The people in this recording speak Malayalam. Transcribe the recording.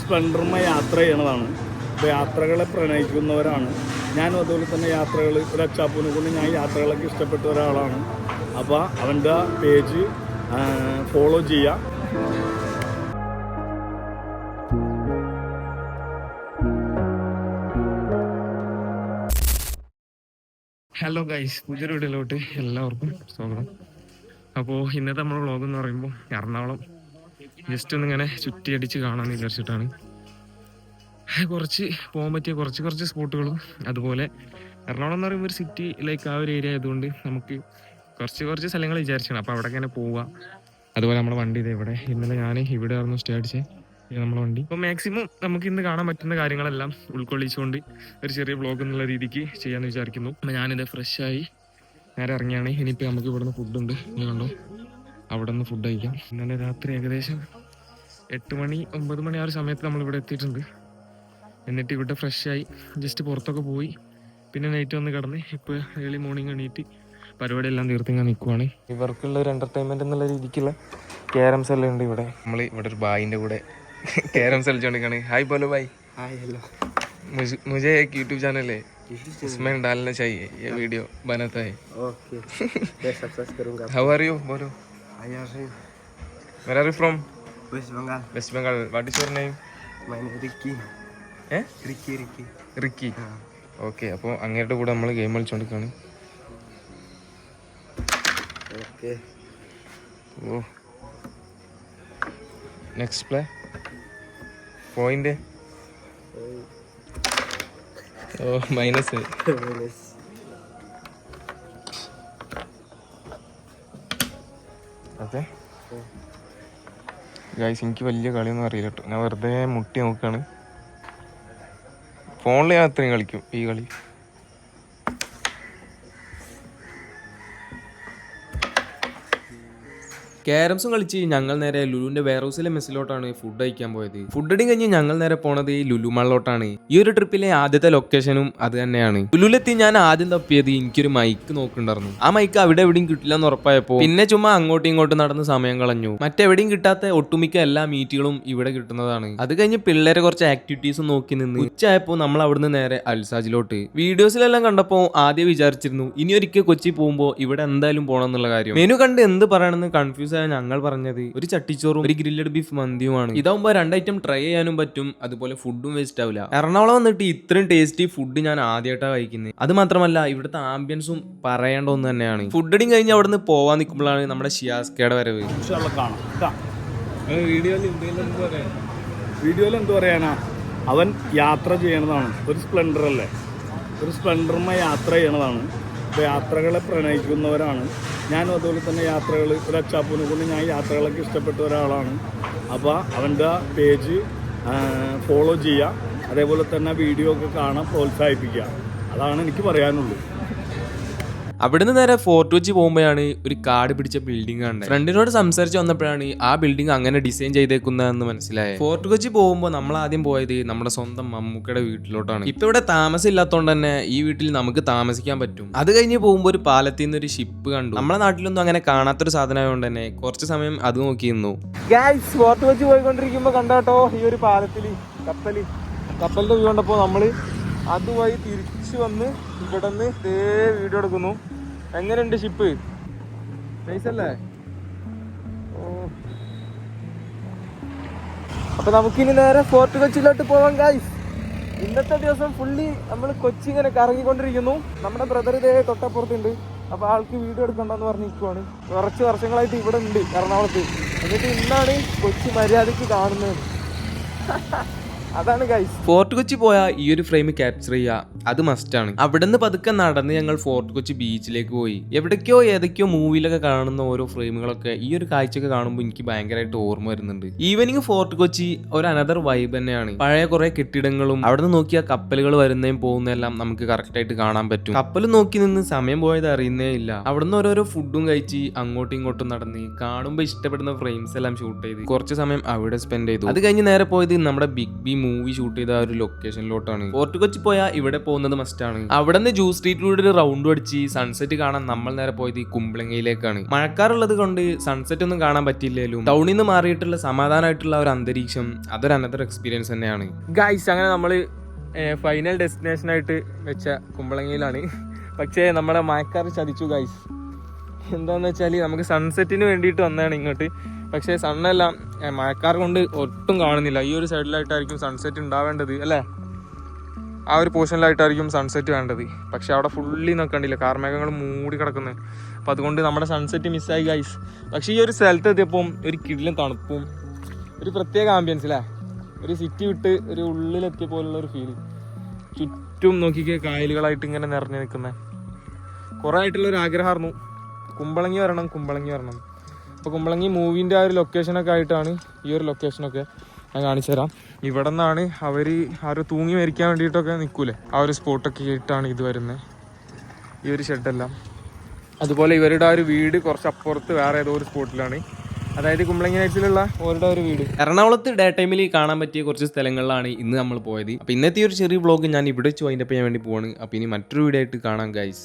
സ്പ്ലെൻഡറുമ്മ യാത്ര ചെയ്യണതാണ്. അപ്പോൾ യാത്രകളെ പ്രണയിക്കുന്നവരാണ്. ഞാനും അതുപോലെ തന്നെ യാത്രകൾ ഒരു അച്ചാപ്പൂനെ കൊണ്ട് ഞാൻ യാത്രകളൊക്കെ ഇഷ്ടപ്പെട്ട ഒരാളാണ്. അപ്പോൾ അവന്റെ പേജ് ഫോളോ ചെയ്യുക ഹലോ ഗൈസ് പുതിയൊരു വീട്ടിലോട്ട് എല്ലാവർക്കും സ്വാഗതം. അപ്പോൾ ഇന്നത്തെ നമ്മുടെ വ്ളോഗ് എന്ന് പറയുമ്പോൾ എറണാകുളം ജസ്റ്റ് ഒന്ന് ഇങ്ങനെ ചുറ്റിയടിച്ച് കാണാമെന്ന് വിചാരിച്ചിട്ടാണ്. കുറച്ച് പോകാൻ പറ്റിയ കുറച്ച് കുറച്ച് സ്പോട്ടുകളും അതുപോലെ എറണാകുളം എന്ന് പറയുമ്പോൾ ഒരു സിറ്റി ലൈക്ക് ആ ഒരു ഏരിയ ആയതുകൊണ്ട് നമുക്ക് കുറച്ച് കുറച്ച് സ്ഥലങ്ങൾ വിചാരിച്ചാണ്. അപ്പോൾ അവിടെ ഇങ്ങനെ പോവുക. അതുപോലെ നമ്മുടെ വണ്ടി ഇത് ഇവിടെ. ഇന്നലെ ഞാൻ ഇവിടെ ആയിരുന്നു സ്റ്റേ അടിച്ചേ. നമ്മുടെ വണ്ടി. അപ്പോൾ മാക്സിമം നമുക്ക് ഇന്ന് കാണാൻ പറ്റുന്ന കാര്യങ്ങളെല്ലാം ഉൾക്കൊള്ളിച്ചുകൊണ്ട് ഒരു ചെറിയ ബ്ലോഗ് എന്നുള്ള രീതിക്ക് ചെയ്യാമെന്ന് വിചാരിക്കുന്നു. അപ്പോൾ ഞാനിത് ഫ്രഷായി നേരെ ഇറങ്ങിയാണ്. ഇനിയിപ്പോൾ നമുക്ക് ഇവിടുന്ന് ഫുഡുണ്ട് നീ കണ്ടോ? അവിടെ നിന്ന് ഫുഡ് കഴിക്കാം ഇന്നലെ രാത്രി ഏകദേശം എട്ട് മണി ഒമ്പത് മണി ആ ഒരു സമയത്ത് നമ്മൾ ഇവിടെ എത്തിയിട്ടുണ്ട് എന്നിട്ട് ഇവിടെ ഫ്രഷായി ജസ്റ്റ് പുറത്തൊക്കെ പോയി പിന്നെ നൈറ്റ് വന്ന് കിടന്ന് ഇപ്പോൾ ഏർലി മോർണിംഗ് എണീറ്റ് പരിപാടിയെല്ലാം തീർത്തിങ്ങനെ നിൽക്കുവാണ് ഇവർക്കുള്ള ഒരു എൻ്റർടൈൻമെൻറ്റ് എന്നുള്ള രീതിക്കുള്ള ക്യാരംസ് എല്ലാം ഉണ്ട് ഇവിടെ നമ്മൾ ഇവിടെ ഒരു ബായിൻ്റെ കൂടെ carroms കളിച്ചോണ്ടിരിക്കുകയാണ് hi ബോലോ bye hi hello मुझे मुझे एक यूट्यूब चैनल है उसमें डालना चाहिए ये वीडियो बनाता है ओके मैं सब्सक्राइब करूंगा हाउ आर यू बोलो Hi, Where are you from? West Bengal. West Bengal. What is your name? My name is Ricky. Eh? Ricky, Ricky. Ricky. Yeah. Okay അപ്പോൾ അങ്ങയുടെ കൂടെ നമ്മൾ game കളിച്ചുകൊണ്ടിരിക്കുകയാണ് okay oh next play point oh minus minus അതെ ഗൈസ് എനിക്ക് വലിയ കളിയൊന്നും അറിയില്ല കേട്ടോ. ഞാൻ വെറുതെ മുട്ടി നോക്കുകയാണ് ഫോണിൽ ഞാൻ അത്രയും കളിക്കും ഈ കളി. ക്യാരംസും കളിച്ച് ഞങ്ങൾ നേരെ ലുലുവിന്റെ വെയർ ഹൗസിലെ മെസ്സിലോട്ടാണ് ഫുഡ് കഴിക്കാൻ പോയത്. ഫുഡ് അടി കഴിഞ്ഞ് ഞങ്ങൾ നേരെ പോണത് ലുലു മള്ളോട്ടാണ് ഈ ഒരു ട്രിപ്പിലെ ആദ്യത്തെ ലൊക്കേഷനും അത് തന്നെയാണ്. ലുലുലെത്തി ഞാൻ ആദ്യം തപ്പിയത് എനിക്കൊരു മൈക്ക് നോക്കുന്നുണ്ടായിരുന്നു. ആ മൈക്ക് അവിടെ എവിടെയും കിട്ടില്ല എന്ന് ഉറപ്പായപ്പോ പിന്നെ ചുമ്മാ അങ്ങോട്ടും ഇങ്ങോട്ടും നടന്ന് സമയം കളഞ്ഞു. മറ്റെവിടെയും കിട്ടാത്ത ഒട്ടുമിക്ക എല്ലാ മീറ്റുകളും ഇവിടെ കിട്ടുന്നതാണ്. അത് കഴിഞ്ഞ് പിള്ളേരെ കുറച്ച് ആക്ടിവിറ്റീസും നോക്കി നിന്ന് ഉച്ചയായപ്പോൾ നമ്മൾ അവിടുന്ന് നേരെ അൽസാജിലോട്ട്. വീഡിയോസിലെല്ലാം കണ്ടപ്പോൾ ആദ്യം വിചാരിച്ചിരുന്നു ഇനി ഒരിക്കൽ കൊച്ചി പോകുമ്പോൾ ഇവിടെ എന്തായാലും പോകണം എന്നുള്ള കാര്യം. മെനു കണ്ട് എന്ത് പറയണമെന്ന് കൺഫ്യൂസ് ആയ ഞങ്ങൾ പറഞ്ഞത്. ഒരു ചട്ടിച്ചോറും ഒരു ഗ്രില്ലഡ് ബീഫ് മന്തിയുമാണ്. ഇതാവുമ്പോൾ രണ്ട് ഐറ്റം ട്രൈ ചെയ്യാനും പറ്റും. അതുപോലെ ഫുഡും വേസ്റ്റ് ആവില്ല എറണാകുളം വന്നിട്ട് ഇത്രയും ടേസ്റ്റി ഫുഡ് ഞാൻ ആദ്യമായിട്ടാണ് കഴിക്കുന്നത് അത് മാത്രമല്ല ഇവിടുത്തെ ആംബിയൻസും പറയേണ്ട ഒന്ന് തന്നെയാണ്. ഫുഡ് കഴിഞ്ഞ് കഴിഞ്ഞ് നിന്ന് പോവാൻ നിൽക്കുമ്പോഴാണ് നമ്മുടെ ഷിയാസ്കയുടെ വരവ്. വീഡിയോയിൽ എന്ത് പറയാനാ? അവൻ യാത്ര ചെയ്യണതാണ്. ഒരു സ്പ്ലെൻഡർ അല്ലേ? ഒരു സ്പ്ലെൻഡറുമായി യാത്ര ചെയ്യണതാണ്. യാത്രകളെ പ്രണയിക്കുന്നവരാണ്. ഞാനും അതുപോലെ തന്നെ യാത്രകൾ ഒരു അച്ചാപ്പൂനെ കൊണ്ട് ഞാൻ യാത്രകളൊക്കെ ഇഷ്ടപ്പെട്ട ഒരാളാണ്. അപ്പോൾ അവന്റെ പേജ് ഫോളോ ചെയ്യുക. അതേപോലെ തന്നെ വീഡിയോ ഒക്കെ കാണാൻ പ്രോത്സാഹിപ്പിക്കുക. അതാണ് എനിക്ക് പറയാനുള്ളൂ. അവിടുന്ന് നേരെ ഫോർട്ട് കൊച്ചി പോകുമ്പോഴാണ് ഒരു കാട് പിടിച്ച ബിൽഡിംഗ് ആണ് ഫ്രണ്ടിനോട് സംസാരിച്ച് വന്നപ്പോഴാണ് ആ ബിൽഡിംഗ് അങ്ങനെ ഡിസൈൻ ചെയ്തേക്കുന്നതെന്ന് മനസ്സിലായത്. ഫോർട്ട് കൊച്ചി പോകുമ്പോൾ നമ്മൾ ആദ്യം പോയത് നമ്മുടെ സ്വന്തം മമ്മൂക്കയുടെ വീട്ടിലോട്ടാണ്. ഇപ്പൊ ഇവിടെ താമസം ഇല്ലാത്തതുകൊണ്ട് തന്നെ ഈ വീട്ടിൽ നമുക്ക് താമസിക്കാൻ പറ്റും. അത് കഴിഞ്ഞ് പോകുമ്പോൾ ഒരു പാലത്തിൽ നിന്ന് ഒരു ഷിപ്പ് കണ്ടു. നമ്മുടെ നാട്ടിലൊന്നും അങ്ങനെ കാണാത്തൊരു സാധനമായതുകൊണ്ട് തന്നെ കുറച്ച് സമയം അത് നോക്കി നിന്നു. ഫോർട്ട് കൊച്ചി പോയിക്കൊണ്ടിരിക്കുമ്പോൾ കണ്ടോ ഈ ഒരു പാലത്തിൽ കപ്പൽ. കപ്പലിന്റെ വ്യൂ കണ്ടപ്പോൾ നമ്മൾ അതുവഴി തിരിച്ചു വന്ന് ഇവിടെ നിന്ന് ഇതേ വീഡിയോ എടുക്കുന്നു. എങ്ങനെയുണ്ട് ഷിപ്പ്? നൈസല്ലേ ഓ. അപ്പൊ നമുക്കിനി നേരെ ഫോർട്ട് കൊച്ചിയിലോട്ട് പോവാം ഗായ്സ് ഇന്നത്തെ ദിവസം ഫുള്ളി നമ്മൾ കൊച്ചി ഇങ്ങനെ കറങ്ങിക്കൊണ്ടിരിക്കുന്നു. നമ്മുടെ ബ്രദർ ഇതേ തൊട്ടപ്പുറത്തുണ്ട്. അപ്പൊ ആൾക്ക് വീഡിയോ എടുക്കണ്ടെന്ന് പറഞ്ഞിരിക്കുവാണ് കുറച്ച് വർഷങ്ങളായിട്ട് ഇവിടെ ഉണ്ട് എറണാകുളത്ത്. എന്നിട്ട് ഇന്നാണ് കൊച്ചി മര്യാദയ്ക്ക് കാണുന്നത്. അതാണ് ഫോർട്ട് കൊച്ചി പോയ ഈ ഒരു ഫ്രെയിം ക്യാപ്ചർ ചെയ്യുക അത് മസ്റ്റ് മസ്റ്റാണ് അവിടുന്ന് പതുക്കെ നടന്ന് ഞങ്ങൾ ഫോർട്ട് കൊച്ചി ബീച്ചിലേക്ക് പോയി. എവിടേക്കോ ഏതൊക്കെയോ മൂവിയിലൊക്കെ കാണുന്ന ഓരോ ഫ്രെയിമുകളൊക്കെ ഈ ഒരു കാഴ്ചയൊക്കെ കാണുമ്പോൾ എനിക്ക് ഭയങ്കരമായിട്ട് ഓർമ്മ വരുന്നുണ്ട്. ഈവനിങ് ഫോർട്ട് കൊച്ചി ഒരു അനദർ വൈബ് തന്നെയാണ്. പഴയ കുറെ കെട്ടിടങ്ങളും അവിടെ നിന്ന് നോക്കിയ കപ്പലുകൾ വരുന്നതും പോകുന്നതെല്ലാം നമുക്ക് കറക്റ്റ് ആയിട്ട് കാണാൻ പറ്റും. കപ്പൽ നോക്കി നിന്ന് സമയം പോയത് അറിയുന്നേ ഇല്ല. അവിടുന്ന് ഓരോരോ ഫുഡും കഴിച്ച് അങ്ങോട്ടും ഇങ്ങോട്ടും നടന്ന് കാണുമ്പോൾ ഇഷ്ടപ്പെടുന്ന ഫ്രെയിംസ് എല്ലാം ഷൂട്ട് ചെയ്ത് കുറച്ച് സമയം അവിടെ സ്പെൻഡ് ചെയ്തു. അത് കഴിഞ്ഞ് നേരെ പോയത് നമ്മുടെ ബിഗ് ബി മൂവി ഷൂട്ട് ചെയ്ത ആ ഒരു ലൊക്കേഷനിലോട്ടാണ് ഫോർട്ട് കൊച്ചി പോയാൽ ഇവിടെ പോകുന്നത് മസ്റ്റാണ് അവിടെ നിന്ന് ജൂസ് സ്ട്രീറ്റിലൂടെ ഒരു റൗണ്ട് അടിച്ച് സൺസെറ്റ് കാണാൻ നമ്മൾ നേരെ പോയത് ഈ കുമ്പളങ്ങയിലേക്കാണ്. മഴക്കാറുള്ളത് കൊണ്ട് സൺസെറ്റ് ഒന്നും കാണാൻ പറ്റില്ലേലും ടൗണിൽ നിന്ന് മാറിയിട്ടുള്ള സമാധാനമായിട്ടുള്ള ഒരു അന്തരീക്ഷം അതൊരു അനദർ എക്സ്പീരിയൻസ് തന്നെയാണ്. ഗൈസ് അങ്ങനെ നമ്മൾ ഫൈനൽ ഡെസ്റ്റിനേഷനായിട്ട് വെച്ച കുമ്പളങ്ങയിലാണ്. പക്ഷേ നമ്മുടെ മഴക്കാർ ചതിച്ചു ഗൈസ് എന്താന്ന് വെച്ചാൽ നമുക്ക് സൺസെറ്റിന് വേണ്ടിയിട്ട് വന്നതാണ് ഇങ്ങോട്ട്. പക്ഷേ സണ്ണെല്ലാം മഴക്കാർ കൊണ്ട് ഒട്ടും കാണുന്നില്ല. ഈ ഒരു സൈഡിലായിട്ടായിരിക്കും സൺസെറ്റ് ഉണ്ടാവേണ്ടത് അല്ലേ? ആ ഒരു പോർഷനിലായിട്ടായിരിക്കും സൺസെറ്റ് വേണ്ടത്. പക്ഷേ അവിടെ ഫുള്ളി നോക്കണ്ടില്ല കാർമേഘങ്ങൾ മൂടി കിടക്കുന്നത് അപ്പം അതുകൊണ്ട് നമ്മുടെ സൺസെറ്റ് മിസ്സായി ഗൈസ് പക്ഷേ ഈ ഒരു സ്ഥലത്ത് എത്തിയപ്പം ഒരു കിടിലും തണുപ്പും ഒരു പ്രത്യേക ആംബിയൻസ് അല്ലേ ഒരു സിറ്റി വിട്ട് ഒരു ഉള്ളിലെത്തിയ പോലുള്ള ഒരു ഫീൽ ചുറ്റും നോക്കിക്കേ കായലുകളായിട്ട് ഇങ്ങനെ നിറഞ്ഞു നിൽക്കുന്നത് കുറേ ആയിട്ടുള്ളൊരു ആഗ്രഹമായിരുന്നു. കുമ്പളങ്ങി വരണം കുമ്പളങ്ങി വരണം. അപ്പോൾ കുമ്പളങ്ങി മൂവിന്റെ ആ ഒരു ലൊക്കേഷനൊക്കെ ആയിട്ടാണ് ഈ ഒരു ലൊക്കേഷനൊക്കെ ഞാൻ കാണിച്ചു തരാം. ഇവിടെ നിന്നാണ് അവർ ഒരു തൂങ്ങി മരിക്കാൻ വേണ്ടിയിട്ടൊക്കെ നിൽക്കൂലേ ആ ഒരു സ്പോട്ടൊക്കെ ആയിട്ടാണ് ഇത് വരുന്നത് ഈ ഒരു ഷെഡെല്ലാം അതുപോലെ ഇവരുടെ ആ ഒരു വീട് കുറച്ച് അപ്പുറത്ത് വേറെ ഏതോ ഒരു സ്പോട്ടിലാണ് അതായത് കുമ്പളങ്ങി നൈറ്റ്സിലുള്ള ഓരുടെ ഒരു വീട്. എറണാകുളത്ത് ഡേ ടൈമിൽ കാണാൻ പറ്റിയ കുറച്ച് സ്ഥലങ്ങളിലാണ് ഇന്ന് നമ്മൾ പോയത്. അപ്പോൾ ഇന്നത്തെ ഒരു ചെറിയ ബ്ലോഗ് ഞാൻ ഇവിടെ വെച്ച് വൈൻഡപ്പ് ഞാൻ വേണ്ടി പോവാണ്. അപ്പോൾ ഇനി മറ്റൊരു വീഡിയോ ആയിട്ട് കാണാം ഗൈസ്